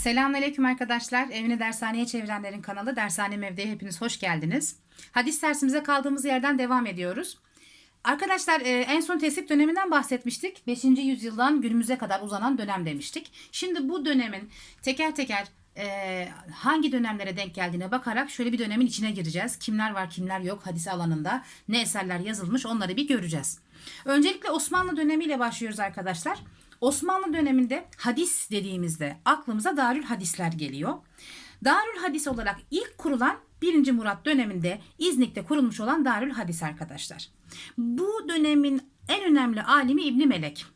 Selamünaleyküm arkadaşlar. Evini dershaneye çevirenlerin kanalı Dershane Mevdi'ye hepiniz hoş geldiniz. Hadis dersimize kaldığımız yerden devam ediyoruz. Arkadaşlar e, en son tesip döneminden bahsetmiştik. 5. yüzyıldan günümüze kadar uzanan dönem demiştik. Şimdi bu dönemin teker teker e, hangi dönemlere denk geldiğine bakarak şöyle bir dönemin içine gireceğiz. Kimler var kimler yok hadis alanında ne eserler yazılmış onları bir göreceğiz. Öncelikle Osmanlı dönemiyle başlıyoruz arkadaşlar. Osmanlı döneminde hadis dediğimizde aklımıza Darül Hadisler geliyor. Darül Hadis olarak ilk kurulan 1. Murat döneminde İznik'te kurulmuş olan Darül Hadis arkadaşlar. Bu dönemin en önemli alimi İbni Melek.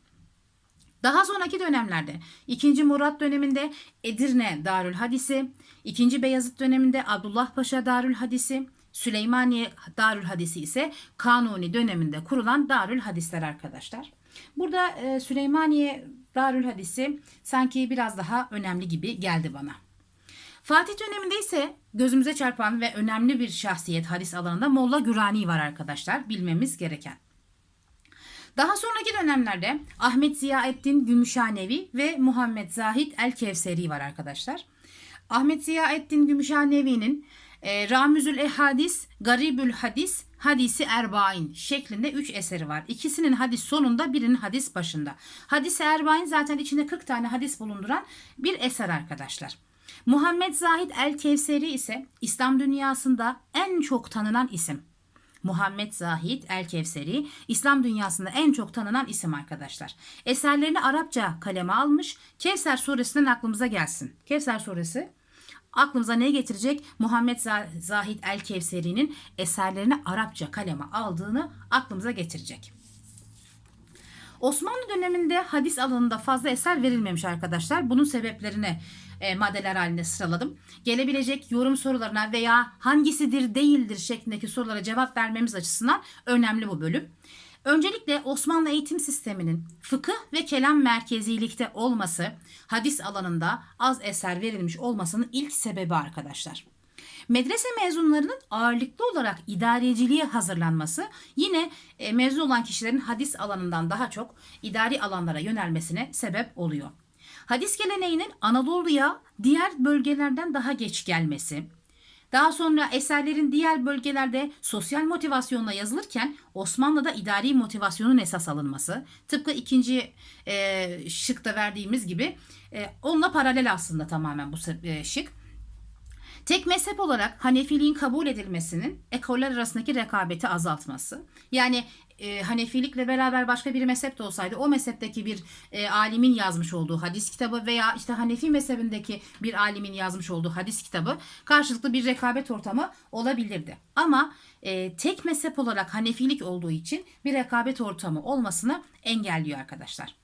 Daha sonraki dönemlerde 2. Murat döneminde Edirne Darül Hadisi, 2. Beyazıt döneminde Abdullah Paşa Darül Hadisi, Süleymaniye Darül Hadisi ise Kanuni döneminde kurulan Darül Hadisler arkadaşlar. Burada e, Süleymaniye Darül Hadisi sanki biraz daha önemli gibi geldi bana. Fatih döneminde ise gözümüze çarpan ve önemli bir şahsiyet hadis alanında Molla Gürani var arkadaşlar bilmemiz gereken. Daha sonraki dönemlerde Ahmet Ziyaettin Gümüşhanevi ve Muhammed Zahid El Kevseri var arkadaşlar. Ahmet Ziyaettin Gümüşhanevi'nin e, Ramüzül Ehadis, Garibül Hadis, Hadisi Erbain şeklinde 3 eseri var. İkisinin hadis sonunda birinin hadis başında. Hadis Erbain zaten içinde 40 tane hadis bulunduran bir eser arkadaşlar. Muhammed Zahid El Kevseri ise İslam dünyasında en çok tanınan isim. Muhammed Zahid El Kevseri İslam dünyasında en çok tanınan isim arkadaşlar. Eserlerini Arapça kaleme almış. Kevser suresinden aklımıza gelsin. Kevser suresi aklımıza ne getirecek? Muhammed Zahid El Kevseri'nin eserlerini Arapça kaleme aldığını aklımıza getirecek. Osmanlı döneminde hadis alanında fazla eser verilmemiş arkadaşlar. Bunun sebeplerini e, maddeler halinde sıraladım. Gelebilecek yorum sorularına veya hangisidir değildir şeklindeki sorulara cevap vermemiz açısından önemli bu bölüm. Öncelikle Osmanlı eğitim sisteminin fıkıh ve kelam merkezilikte olması, hadis alanında az eser verilmiş olmasının ilk sebebi arkadaşlar. Medrese mezunlarının ağırlıklı olarak idareciliğe hazırlanması yine e, mezun olan kişilerin hadis alanından daha çok idari alanlara yönelmesine sebep oluyor. Hadis geleneğinin Anadolu'ya diğer bölgelerden daha geç gelmesi, daha sonra eserlerin diğer bölgelerde sosyal motivasyonla yazılırken Osmanlı'da idari motivasyonun esas alınması. Tıpkı ikinci e, şıkta verdiğimiz gibi e, onunla paralel aslında tamamen bu e, şık. Tek mezhep olarak Hanefiliğin kabul edilmesinin ekoller arasındaki rekabeti azaltması. Yani e, Hanefilikle beraber başka bir mezhep de olsaydı o mezhepteki bir e, alimin yazmış olduğu hadis kitabı veya işte Hanefi mezhebindeki bir alimin yazmış olduğu hadis kitabı karşılıklı bir rekabet ortamı olabilirdi. Ama e, tek mezhep olarak Hanefilik olduğu için bir rekabet ortamı olmasını engelliyor arkadaşlar.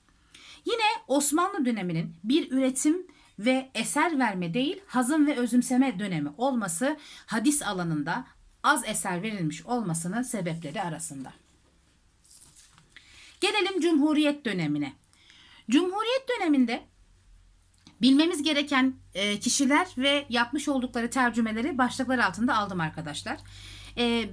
Yine Osmanlı döneminin bir üretim ve eser verme değil hazım ve özümseme dönemi olması hadis alanında az eser verilmiş olmasının sebepleri arasında. Gelelim Cumhuriyet dönemine. Cumhuriyet döneminde bilmemiz gereken e, kişiler ve yapmış oldukları tercümeleri başlıklar altında aldım arkadaşlar. E,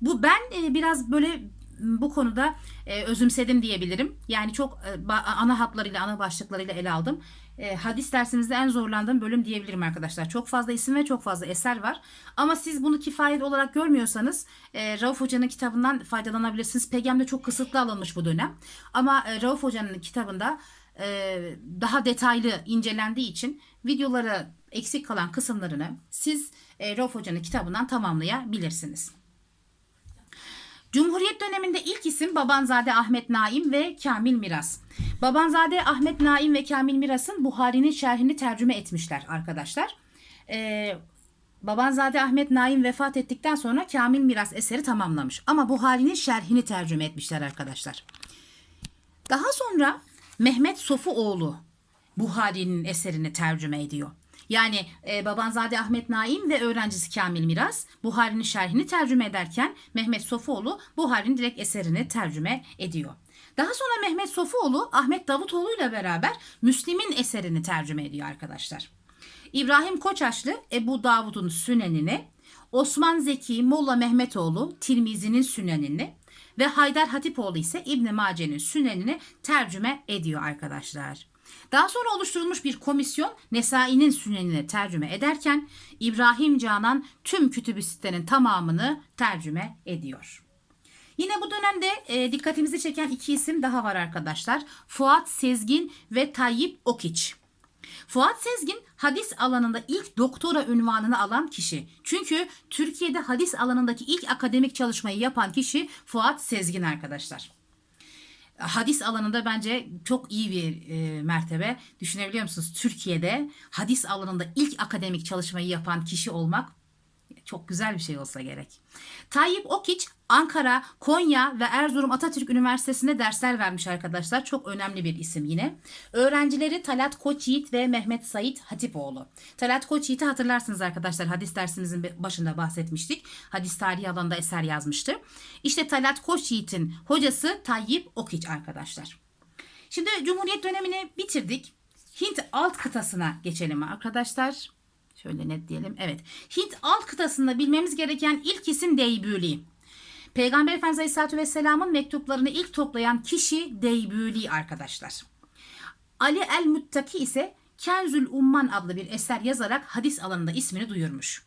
bu ben e, biraz böyle bu konuda e, özümsedim diyebilirim. Yani çok e, ana hatlarıyla, ana başlıklarıyla ele aldım. E, hadis dersimizde en zorlandığım bölüm diyebilirim arkadaşlar. Çok fazla isim ve çok fazla eser var. Ama siz bunu kifayet olarak görmüyorsanız e, Rauf Hoca'nın kitabından faydalanabilirsiniz. Pegem'de çok kısıtlı alınmış bu dönem. Ama e, Rauf Hoca'nın kitabında e, daha detaylı incelendiği için videoları eksik kalan kısımlarını siz e, Rauf Hoca'nın kitabından tamamlayabilirsiniz. Cumhuriyet döneminde ilk isim Babanzade Ahmet Naim ve Kamil Miras. Babanzade Ahmet Naim ve Kamil Miras'ın Buhari'nin şerhini tercüme etmişler arkadaşlar. Ee, Babanzade Ahmet Naim vefat ettikten sonra Kamil Miras eseri tamamlamış. Ama Buhari'nin şerhini tercüme etmişler arkadaşlar. Daha sonra Mehmet Sofuoğlu Buhari'nin eserini tercüme ediyor. Yani e, Babanzade Ahmet Naim ve öğrencisi Kamil Miras Buhari'nin şerhini tercüme ederken Mehmet Sofuoğlu Buhari'nin direkt eserini tercüme ediyor. Daha sonra Mehmet Sofuoğlu Ahmet Davutoğlu ile beraber Müslim'in eserini tercüme ediyor arkadaşlar. İbrahim Koçaşlı Ebu Davud'un Sünenini, Osman Zeki Molla Mehmetoğlu Tirmizi'nin Sünenini ve Haydar Hatipoğlu ise İbn Mace'nin Sünenini tercüme ediyor arkadaşlar. Daha sonra oluşturulmuş bir komisyon Nesai'nin sünenini tercüme ederken İbrahim Canan tüm kütüb-i sittenin tamamını tercüme ediyor. Yine bu dönemde e, dikkatimizi çeken iki isim daha var arkadaşlar. Fuat Sezgin ve Tayyip Okiç. Fuat Sezgin hadis alanında ilk doktora ünvanını alan kişi. Çünkü Türkiye'de hadis alanındaki ilk akademik çalışmayı yapan kişi Fuat Sezgin arkadaşlar. Hadis alanında bence çok iyi bir e, mertebe. Düşünebiliyor musunuz? Türkiye'de hadis alanında ilk akademik çalışmayı yapan kişi olmak çok güzel bir şey olsa gerek. Tayyip Okiç Ankara, Konya ve Erzurum Atatürk Üniversitesi'nde dersler vermiş arkadaşlar. Çok önemli bir isim yine. Öğrencileri Talat Koçyiğit ve Mehmet Sait Hatipoğlu. Talat Koçyiğit'i hatırlarsınız arkadaşlar. Hadis dersimizin başında bahsetmiştik. Hadis tarihi alanında eser yazmıştı. İşte Talat Koçyiğit'in hocası Tayyip Okiç arkadaşlar. Şimdi Cumhuriyet dönemini bitirdik. Hint alt kıtasına geçelim arkadaşlar. Şöyle net diyelim. Evet. Hint alt kıtasında bilmemiz gereken ilk isim Deybüli. Peygamber Efendimiz Aleyhisselatü Vesselam'ın mektuplarını ilk toplayan kişi Deybüli arkadaşlar. Ali el-Muttaki ise Kenzül Umman adlı bir eser yazarak hadis alanında ismini duyurmuş.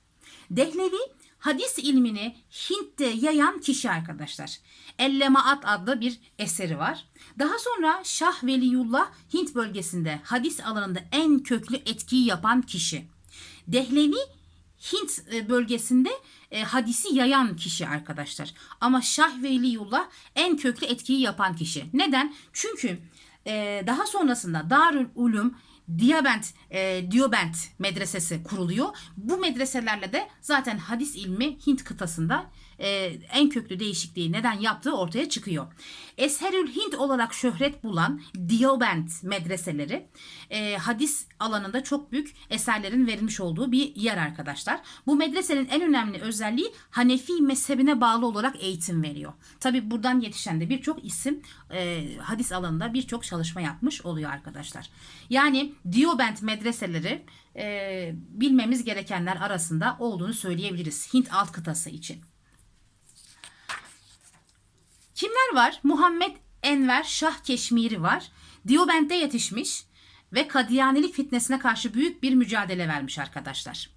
Dehlevi hadis ilmini Hint'te yayan kişi arkadaşlar. Ellemaat adlı bir eseri var. Daha sonra Şah Veliyullah Hint bölgesinde hadis alanında en köklü etkiyi yapan kişi. Dehlevi Hint e, bölgesinde e, hadisi yayan kişi arkadaşlar. Ama Şah Veliyullah en köklü etkiyi yapan kişi. Neden? Çünkü e, daha sonrasında Darül Ulum Diabent, e, Diobent medresesi kuruluyor. Bu medreselerle de zaten hadis ilmi Hint kıtasında e, en köklü değişikliği neden yaptığı ortaya çıkıyor. Esherül Hint olarak şöhret bulan Diobent medreseleri e, hadis alanında çok büyük eserlerin verilmiş olduğu bir yer arkadaşlar. Bu medresenin en önemli özelliği Hanefi mezhebine bağlı olarak eğitim veriyor. Tabi buradan yetişen de birçok isim e, hadis alanında birçok çalışma yapmış oluyor arkadaşlar. Yani Diobent medreseleri e, bilmemiz gerekenler arasında olduğunu söyleyebiliriz Hint alt kıtası için. Kimler var? Muhammed Enver Şah Keşmiri var. Diobent'te yetişmiş ve Kadiyanilik fitnesine karşı büyük bir mücadele vermiş arkadaşlar.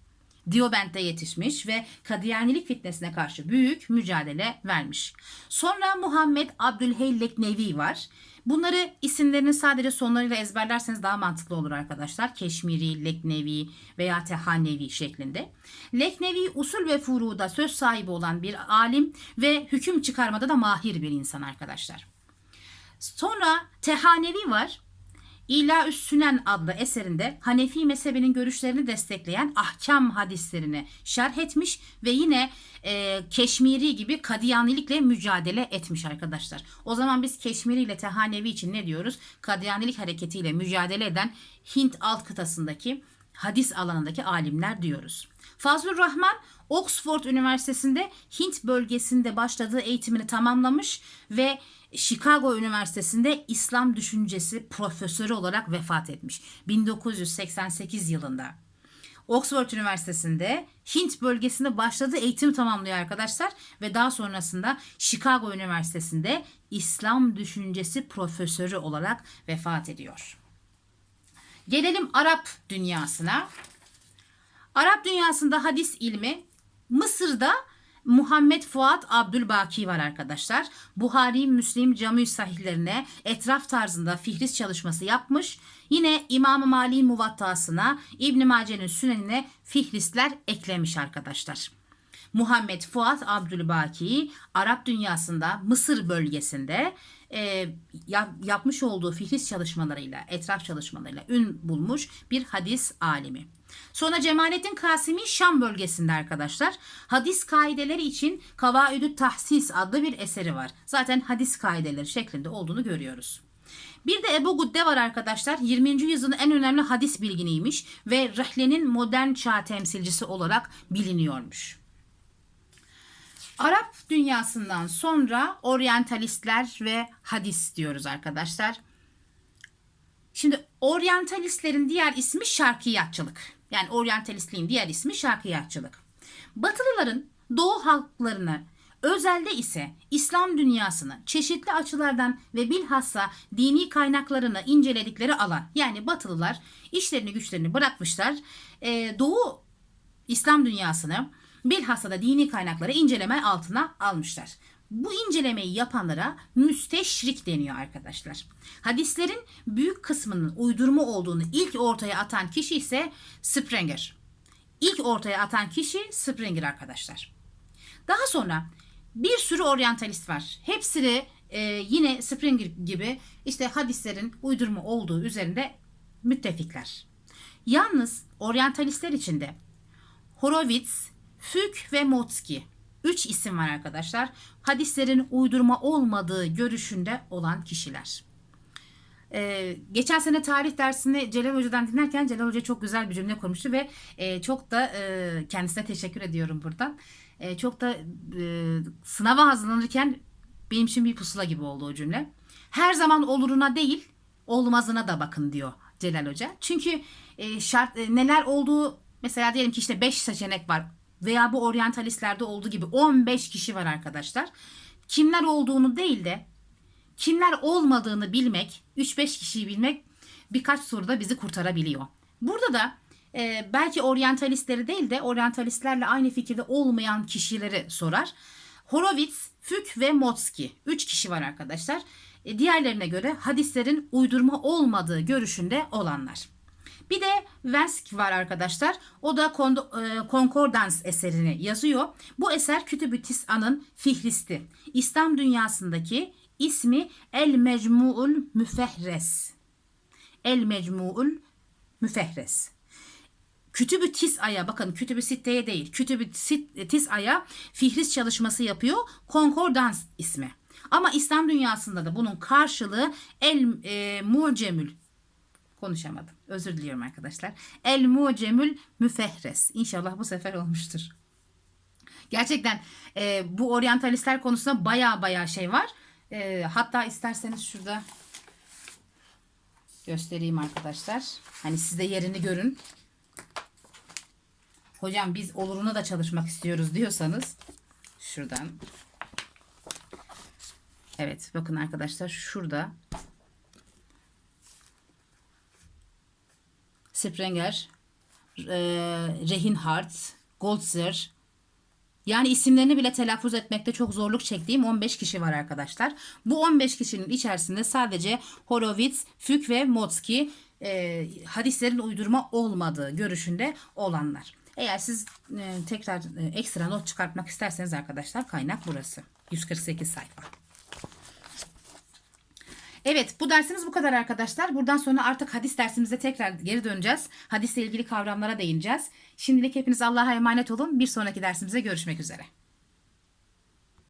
Diobent'te yetişmiş ve Kadiyanilik fitnesine karşı büyük mücadele vermiş. Sonra Muhammed Abdülhey Leknevi var. Bunları isimlerini sadece sonlarıyla ezberlerseniz daha mantıklı olur arkadaşlar. Keşmiri, Leknevi veya Tehanevi şeklinde. Leknevi usul ve furuda söz sahibi olan bir alim ve hüküm çıkarmada da mahir bir insan arkadaşlar. Sonra Tehanevi var. İla Sünen adlı eserinde Hanefi mezhebinin görüşlerini destekleyen ahkam hadislerini şerh etmiş ve yine e, Keşmiri gibi Kadiyanilikle mücadele etmiş arkadaşlar. O zaman biz Keşmiri ile Tehanevi için ne diyoruz? Kadiyanilik hareketiyle mücadele eden Hint alt kıtasındaki hadis alanındaki alimler diyoruz. Fazlur Rahman Oxford Üniversitesi'nde Hint bölgesinde başladığı eğitimini tamamlamış ve Chicago Üniversitesi'nde İslam düşüncesi profesörü olarak vefat etmiş 1988 yılında. Oxford Üniversitesi'nde Hint bölgesinde başladığı eğitim tamamlıyor arkadaşlar ve daha sonrasında Chicago Üniversitesi'nde İslam düşüncesi profesörü olarak vefat ediyor. Gelelim Arap dünyasına. Arap dünyasında hadis ilmi Mısır'da Muhammed Fuat Abdülbaki var arkadaşlar. Buhari, Müslim, Camü sahihlerine etraf tarzında fihris çalışması yapmış. Yine İmam-ı Mali Muvattasına, İbn Mace'nin Sünenine fihristler eklemiş arkadaşlar. Muhammed Fuat Abdülbaki Arap dünyasında Mısır bölgesinde e, yapmış olduğu fihris çalışmalarıyla, etraf çalışmalarıyla ün bulmuş bir hadis alimi. Sonra Cemalettin Kasimi Şam bölgesinde arkadaşlar. Hadis kaideleri için Kavaüdü Tahsis adlı bir eseri var. Zaten hadis kaideleri şeklinde olduğunu görüyoruz. Bir de Ebu Gudde var arkadaşlar. 20. yüzyılın en önemli hadis bilginiymiş ve Rehle'nin modern çağ temsilcisi olarak biliniyormuş. Arap dünyasından sonra oryantalistler ve hadis diyoruz arkadaşlar. Şimdi oryantalistlerin diğer ismi şarkiyatçılık. Yani oryantalistliğin diğer ismi şarkiyatçılık. Batılıların Doğu halklarını Özelde ise İslam dünyasını çeşitli açılardan ve bilhassa dini kaynaklarını inceledikleri alan yani Batılılar işlerini güçlerini bırakmışlar. Ee, Doğu İslam dünyasını bilhassa da dini kaynakları inceleme altına almışlar. Bu incelemeyi yapanlara müsteşrik deniyor arkadaşlar. Hadislerin büyük kısmının uydurma olduğunu ilk ortaya atan kişi ise Sprenger. İlk ortaya atan kişi Sprenger arkadaşlar. Daha sonra bir sürü oryantalist var. Hepsini e, yine Springer gibi işte hadislerin uydurma olduğu üzerinde müttefikler. Yalnız oryantalistler içinde Horowitz, Fück ve Motski. Üç isim var arkadaşlar. Hadislerin uydurma olmadığı görüşünde olan kişiler. Ee, geçen sene tarih dersini Celal Hoca'dan dinlerken Celal Hoca çok güzel bir cümle kurmuştu ve e, çok da e, kendisine teşekkür ediyorum buradan. E, çok da e, sınava hazırlanırken benim için bir pusula gibi oldu o cümle. Her zaman oluruna değil olmazına da bakın diyor Celal Hoca. Çünkü e, şart e, neler olduğu mesela diyelim ki işte 5 seçenek var veya bu oryantalistlerde olduğu gibi 15 kişi var arkadaşlar. Kimler olduğunu değil de kimler olmadığını bilmek, 3-5 kişiyi bilmek birkaç soruda bizi kurtarabiliyor. Burada da e, belki oryantalistleri değil de oryantalistlerle aynı fikirde olmayan kişileri sorar. Horowitz, Fück ve Motski. 3 kişi var arkadaşlar. E, diğerlerine göre hadislerin uydurma olmadığı görüşünde olanlar. Bir de Vensk var arkadaşlar. O da Kon- e, Konkordans eserini yazıyor. Bu eser Kütüb-ü Tis'an'ın fihristi. İslam dünyasındaki ismi El Mecmu'ul Müfehres. El Mecmu'ul Müfehres. Kütübü Tis'a'ya bakın Kütübü Sitte'ye değil Kütübü Tis'a'ya fihris çalışması yapıyor. Konkordans ismi. Ama İslam dünyasında da bunun karşılığı El e, Mucemül konuşamadım. Özür diliyorum arkadaşlar. El Mucemül Müfehres. İnşallah bu sefer olmuştur. Gerçekten e, bu oryantalistler konusunda baya baya şey var. E, hatta isterseniz şurada göstereyim arkadaşlar. Hani siz de yerini görün. Hocam biz oluruna da çalışmak istiyoruz diyorsanız şuradan. Evet bakın arkadaşlar şurada Sprenger, e, Rehinhardt, Goldzer yani isimlerini bile telaffuz etmekte çok zorluk çektiğim 15 kişi var arkadaşlar. Bu 15 kişinin içerisinde sadece Horowitz, Fück ve Motski e, hadislerin uydurma olmadığı görüşünde olanlar. Eğer siz e, tekrar e, ekstra not çıkartmak isterseniz arkadaşlar kaynak burası. 148 sayfa. Evet bu dersimiz bu kadar arkadaşlar. Buradan sonra artık hadis dersimize tekrar geri döneceğiz. Hadisle ilgili kavramlara değineceğiz. Şimdilik hepiniz Allah'a emanet olun. Bir sonraki dersimize görüşmek üzere.